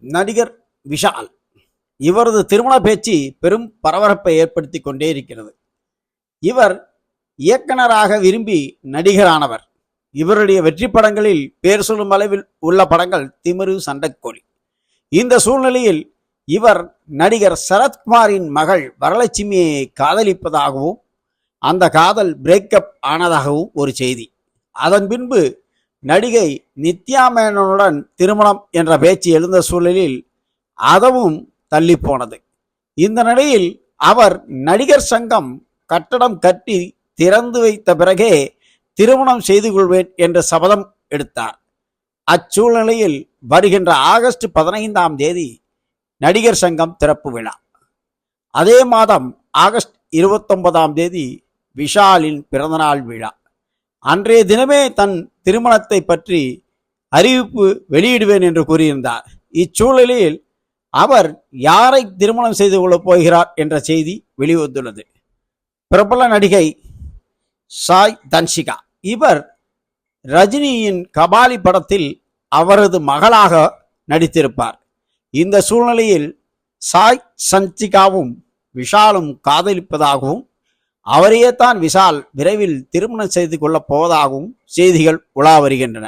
நடிகர் விஷால். இவரது திருமண பேச்சு பெரும் பரபரப்பை ஏற்படுத்தி கொண்டே இருக்கிறது. இவர் இயக்குனராக விரும்பி நடிகரானவர். இவருடைய வெற்றி படங்களில் பேர் சொல்லும் அளவில் உள்ள படங்கள் திமிரு சண்டைக்கோழி. இந்த சூழ்நிலையில் இவர் நடிகர் சரத்குமாரின் மகள் வரலட்சுமியை காதலிப்பதாகவும் அந்த காதல் பிரேக்கப் ஆனதாகவும் ஒரு செய்தி. அதன் பின்பு நடிகை நித்யா மேனனுடன் திருமணம் என்ற பேச்சு எழுந்த சூழலில் அதுவும் தள்ளி போனது இந்த நிலையில் அவர் நடிகர் சங்கம் கட்டடம் கட்டி திறந்து வைத்த பிறகே திருமணம் செய்து கொள்வேன் என்று சபதம் எடுத்தார். அச்சூழ்நிலையில் வருகின்ற ஆகஸ்ட் பதினைந்தாம் தேதி நடிகர் சங்கம் திறப்பு விழா. அதே மாதம் ஆகஸ்ட் இருபத்தொன்பதாம் தேதி விஷாலின் பிறந்தநாள் விழா. அன்றைய தினமே தன் திருமணத்தை பற்றி அறிவிப்பு வெளியிடுவேன் என்று கூறியிருந்தார். இச்சூழலில் அவர் யாரை திருமணம் செய்து கொள்ளப் போகிறார் என்ற செய்தி வெளிவந்துள்ளது. பிரபல நடிகை சாய் தன்ஷிகா. இவர் ரஜினியின் கபாலி படத்தில் அவரது மகளாக நடித்திருப்பார். இந்த சூழ்நிலையில் சாய் சன்சிகாவும் விஷாலும் காதலிப்பதாகவும் அவரையே தான் விஷால் விரைவில் திருமணம் செய்து கொள்ளப் போவதாகவும் செய்திகள் உலா வருகின்றன.